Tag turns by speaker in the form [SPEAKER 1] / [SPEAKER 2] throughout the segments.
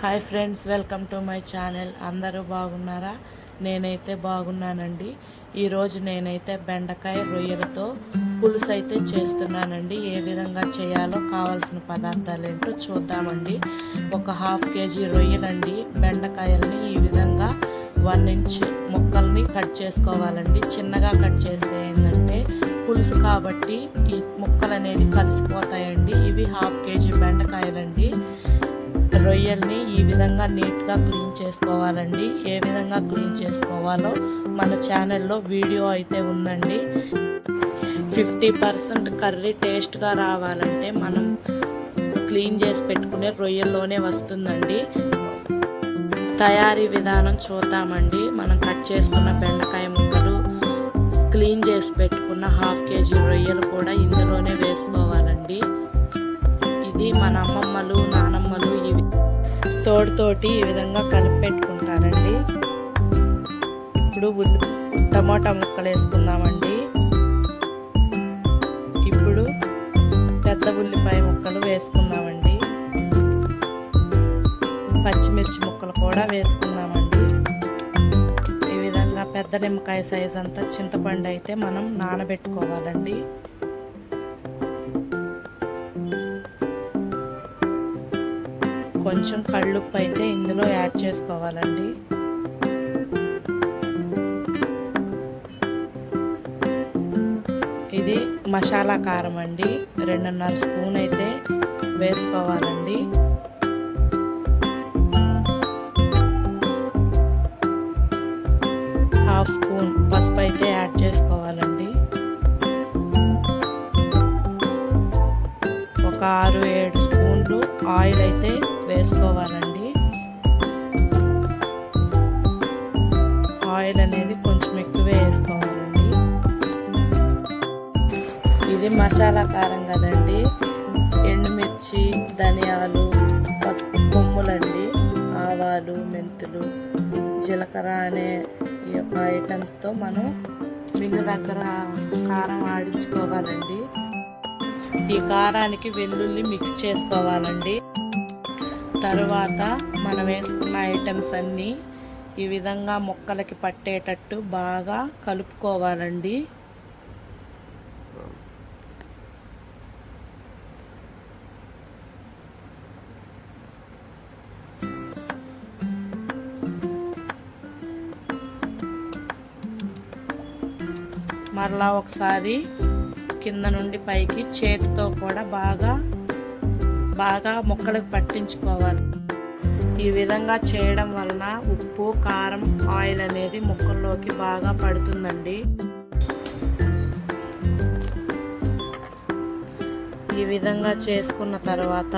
[SPEAKER 1] Hi friends welcome to my channel. అందరూ బాగున్నారా? నేనైతే బాగున్నానండి. ఈరోజు నేనైతే బెండకాయ రొయ్యలతో పులుసు అయితే చేస్తున్నానండి. ఏ విధంగా చేయాలో కావాల్సిన పదార్థాలు ఏంటో చూద్దామండి. ఒక హాఫ్ కేజీ రొయ్యలండి. బెండకాయల్ని ఈ విధంగా వన్ ఇంచ్ ముక్కల్ని కట్ చేసుకోవాలండి. చిన్నగా కట్ చేస్తే ఏంటంటే పులుసు కాబట్టి ఈ ముక్కలు అనేది కలిసిపోతాయండి. ఇవి హాఫ్ కేజీ బెండకాయలండి. రొయ్యల్ని ఈ విధంగా నీట్గా క్లీన్ చేసుకోవాలండి. ఏ విధంగా క్లీన్ చేసుకోవాలో మన ఛానల్లో వీడియో అయితే ఉందండి. ఫిఫ్టీ పర్సెంట్ కర్రీ టేస్ట్గా రావాలంటే మనం క్లీన్ చేసి పెట్టుకునే రొయ్యల్లోనే వస్తుందండి. తయారీ విధానం చూద్దామండి. మనం కట్ చేసుకున్న బెండకాయ ముక్కలు క్లీన్ చేసి పెట్టుకున్న హాఫ్ కేజీ రొయ్యలు కూడా ఇందులోనే వేసుకోవాలండి. ఇది మన అమ్మమ్మలు నానమ్మలు తోడుతోటి ఈ విధంగా కలిపి పెట్టుకుంటారండి ఇప్పుడు ఉల్లి ముక్కలు వేసుకుందామండి ఇప్పుడు పెద్ద ఉల్లిపాయ ముక్కలు వేసుకుందామండి. పచ్చిమిర్చి ముక్కలు కూడా వేసుకుందామండి. ఈ విధంగా పెద్ద నిమ్మకాయ సైజ్ అంతా చింతపండు అయితే మనం నానబెట్టుకోవాలండి. కొంచెం కళ్ళుప్పు అయితే ఇందులో యాడ్ చేసుకోవాలండి. ఇది మసాలా కారం అండి. రెండున్నర స్పూన్ అయితే వేసుకోవాలండి. హాఫ్ స్పూన్ పసుపు అయితే యాడ్ చేసుకోవాలండి. కారం కదండి. ఎండుమిర్చి ధనియాలు పసుపు కొమ్ములండి. ఆవాలు మెంతులు జీలకర్ర అనే ఈ యొక్క ఐటమ్స్తో మనం మిల్లు దగ్గర కారం ఆడించుకోవాలండి. ఈ కారానికి వెల్లుల్లి మిక్స్ చేసుకోవాలండి. తరువాత మనం వేసుకున్న ఐటమ్స్ అన్నీ ఈ విధంగా ముక్కలకి పట్టేటట్టు బాగా కలుపుకోవాలండి. మరలా ఒకసారి కింద నుండి పైకి చేతితో కూడా బాగా బాగా ముక్కలకు పట్టించుకోవాలి. ఈ విధంగా చేయడం వలన ఉప్పు కారం ఆయిల్ అనేది ముక్కల్లోకి బాగా పడుతుందండి. ఈ విధంగా చేసుకున్న తర్వాత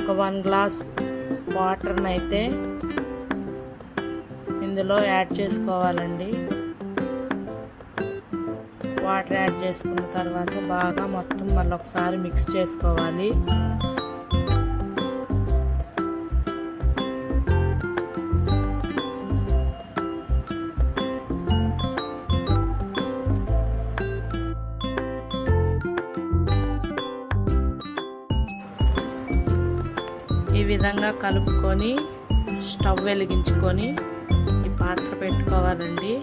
[SPEAKER 1] ఒక వన్ గ్లాస్ వాటర్ని అయితే ఇందులో యాడ్ చేసుకోవాలండి. వాటర్ యాడ్ చేసుకున్న తర్వాత బాగా మొత్తం మళ్ళీ ఒకసారి మిక్స్ చేసుకోవాలి. ఈ విధంగా కలుపుకొని స్టవ్ వెలిగించుకొని ఈ పాత్ర పెట్టుకోవాలండి.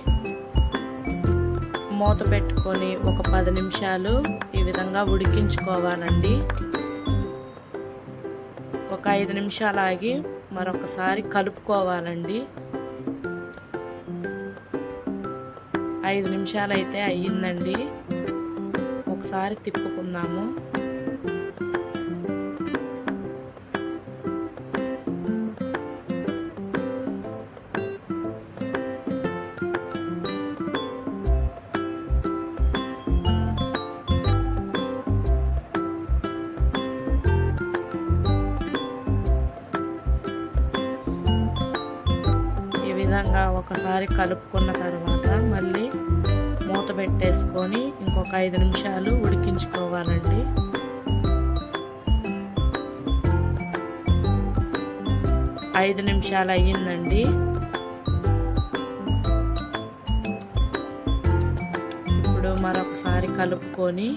[SPEAKER 1] మూత పెట్టుకొని ఒక పది నిమిషాలు ఈ విధంగా ఉడికించుకోవాలండి. ఒక ఐదు నిమిషాలు ఆగి మరొకసారి కలుపుకోవాలండి. ఐదు నిమిషాలు అయితే అయ్యిందండి. ఒకసారి తిప్పుకుందాము. ఒకసారి కలుపుకున్న తర్వాత మళ్ళీ మూత పెట్టేసుకొని ఇంకొక ఐదు నిమిషాలు ఉడికించుకోవాలండి. ఐదు నిమిషాలు అయ్యిందండి. ఇప్పుడు మరొకసారి కలుపుకొని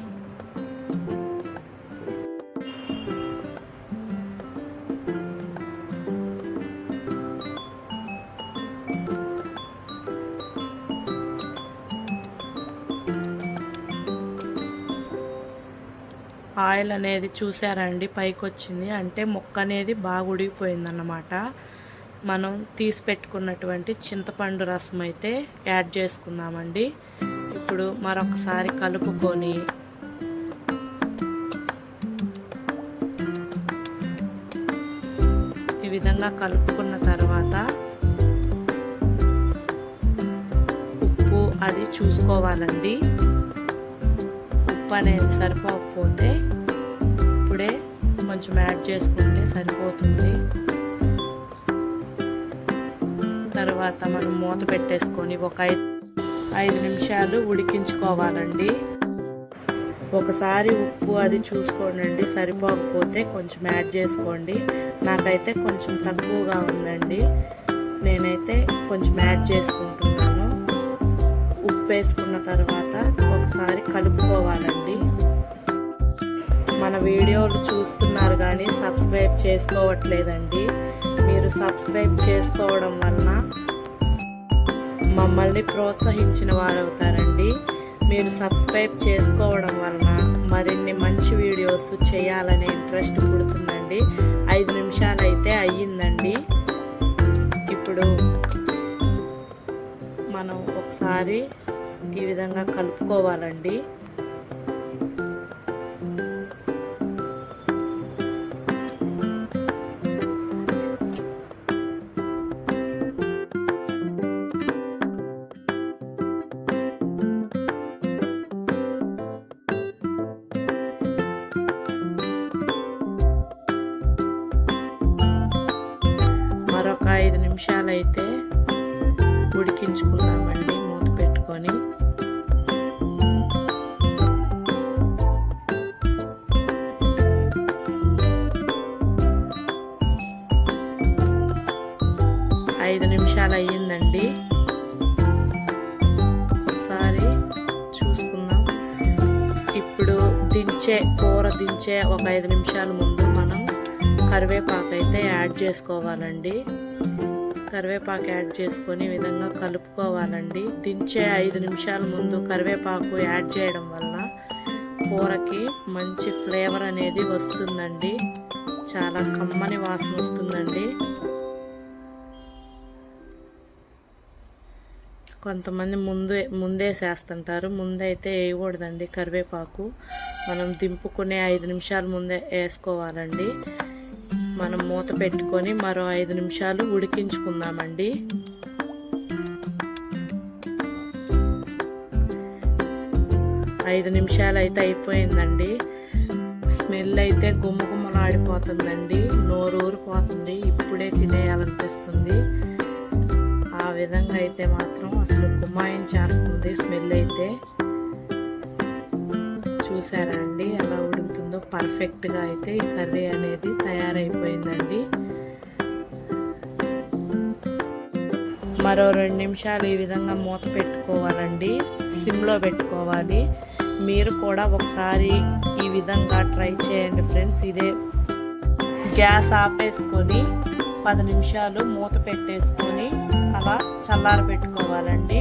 [SPEAKER 1] ఆయిల్ అనేది చూసారండి పైకి వచ్చింది అంటే ముక్క అనేది బాగా ఉడికిపోయిందన్నమాట. మనం తీసి పెట్టుకున్నటువంటి చింతపండు రసం అయితే యాడ్ చేసుకుందామండి. ఇప్పుడు మరొకసారి కలుపుకొని ఈ విధంగా కలుపుకున్న తర్వాత ఉప్పు అది చూసుకోవాలండి. ఉప్పు అనేది సరిపోకపోతే ఇప్పుడే కొంచెం యాడ్ చేసుకుంటే సరిపోతుంది. తర్వాత మనం మూత పెట్టేసుకొని ఒక ఐదు ఐదు నిమిషాలు ఉడికించుకోవాలండి. ఒకసారి ఉప్పు అది చూసుకోండి సరిపోకపోతే కొంచెం యాడ్ చేసుకోండి. నాకైతే కొంచెం తక్కువగా ఉందండి. నేనైతే కొంచెం యాడ్ చేసుకుంటున్నాను. ఉప్పు వేసుకున్న తర్వాత ఒకసారి కలుపుకోవాలండి. మన వీడియోలు చూస్తున్నారు కానీ సబ్స్క్రైబ్ చేసుకోవట్లేదండి. మీరు సబ్స్క్రైబ్ చేసుకోవడం వలన మమ్మల్ని ప్రోత్సహించిన వారు అవుతారండి మీరు సబ్స్క్రైబ్ చేసుకోవడం వలన మరిన్ని మంచి వీడియోస్ చేయాలనే ఇంట్రెస్ట్ పుడుతుందండి. ఐదు నిమిషాలు అయితే అయ్యిందండి. ఇప్పుడు మనం ఒకసారి ఈ విధంగా కలుపుకోవాలండి. మరొక ఐదు నిమిషాలు అయితే ఉడికించుకుందామండి. దించే కూర దించే ఒక ఐదు నిమిషాల ముందు మనం కరివేపాకు అయితే యాడ్ చేసుకోవాలండి. కరివేపాకు యాడ్ చేసుకొని ఈ విధంగా కలుపుకోవాలండి. దించే ఐదు నిమిషాల ముందు కరివేపాకు యాడ్ చేయడం వలన కూరకి మంచి ఫ్లేవర్ అనేది వస్తుందండి. చాలా కమ్మని వాసన వస్తుందండి. కొంతమంది ముందే ముందే చేస్తుంటారు. ముందైతే వేయకూడదండి కరివేపాకు. మనం దింపుకునే ఐదు నిమిషాలు ముందే వేసుకోవాలండి. మనం మూత పెట్టుకొని మరో ఐదు నిమిషాలు ఉడికించుకుందామండి. ఐదు నిమిషాలు అయితే అయిపోయిందండి. స్మెల్ అయితే గుమ్మగుమ్మలాడిపోతుందండి నోరు ఊరిపోతుంది ఇప్పుడే తినేయాలనిపిస్తుంది. విధంగా అయితే మాత్రం అసలు గుమ్మాయించేస్తుంది స్మెల్ అయితే. చూసారా అండి ఎలా ఉడుకుతుందో పర్ఫెక్ట్గా అయితే ఈ కర్రీ అనేది తయారైపోయిందండి. మరో రెండు నిమిషాలు ఈ విధంగా మూత పెట్టుకోవాలండి సిమ్లో పెట్టుకోవాలి. మీరు కూడా ఒకసారి ఈ విధంగా ట్రై చేయండి ఫ్రెండ్స్. ఇదే గ్యాస్ ఆపేసుకొని పది నిమిషాలు మూత పెట్టేసుకొని అలా చల్లార పెట్టుకోవాలండి.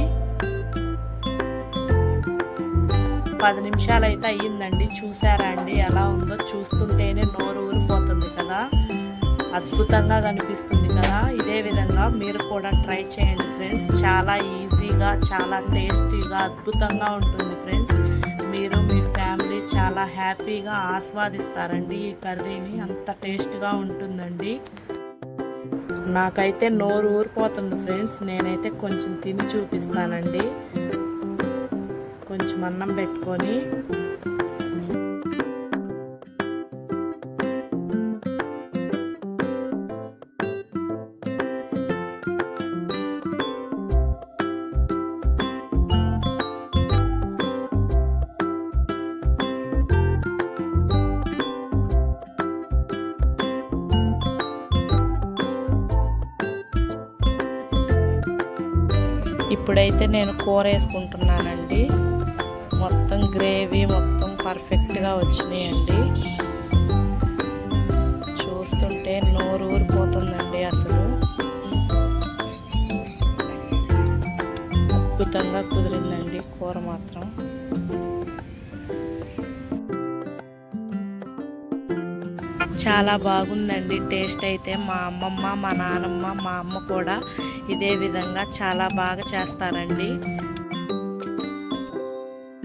[SPEAKER 1] పది నిమిషాలు అయితే అయ్యిందండి. చూసారా అండి? ఎలా ఉందో చూస్తుంటేనే నోరు ఊరిపోతుంది కదా. అద్భుతంగా కనిపిస్తుంది కదా. ఇదే విధంగా మీరు కూడా ట్రై చేయండి ఫ్రెండ్స్. చాలా ఈజీగా చాలా టేస్టీగా అద్భుతంగా ఉంటుంది ఫ్రెండ్స్. మీరు మీ ఫ్యామిలీ చాలా హ్యాపీగా ఆస్వాదిస్తారండి. ఈ కర్రీని అంత టేస్ట్గా ఉంటుందండి. నాకైతే నోరు ఊరిపోతుంది ఫ్రెండ్స్. నేనైతే కొంచెం తిని చూపిస్తానండి. కొంచెం అన్నం పెట్టుకొని ఇప్పుడైతే నేను కూర వేసుకుంటున్నానండి. మొత్తం గ్రేవీ మొత్తం పర్ఫెక్ట్గా వచ్చినాయండి. చూస్తుంటే నోరు ఊరిపోతుందండి అసలు. అద్భుతంగా కుదిరిందండి కూర మాత్రం. చాలా బాగుందండి. టేస్ట్ అయితే మా అమ్మమ్మ మా నానమ్మ మా అమ్మ కూడా ఇదే విధంగా చాలా బాగా చేస్తారండి.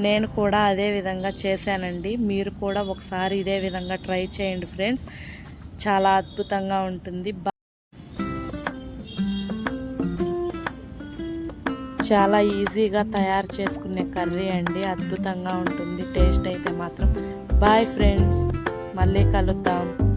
[SPEAKER 1] నేను కూడా అదే విధంగా చేశానండి. మీరు కూడా ఒకసారి ఇదే విధంగా ట్రై చేయండి ఫ్రెండ్స్. చాలా అద్భుతంగా ఉంటుంది. బా- చాలా ఈజీగా తయారు చేసుకునే కర్రీ అండి. అద్భుతంగా ఉంటుంది. టేస్ట్ అయితే మాత్రం. Bye friends. మళ్ళీ కలుద్దాం.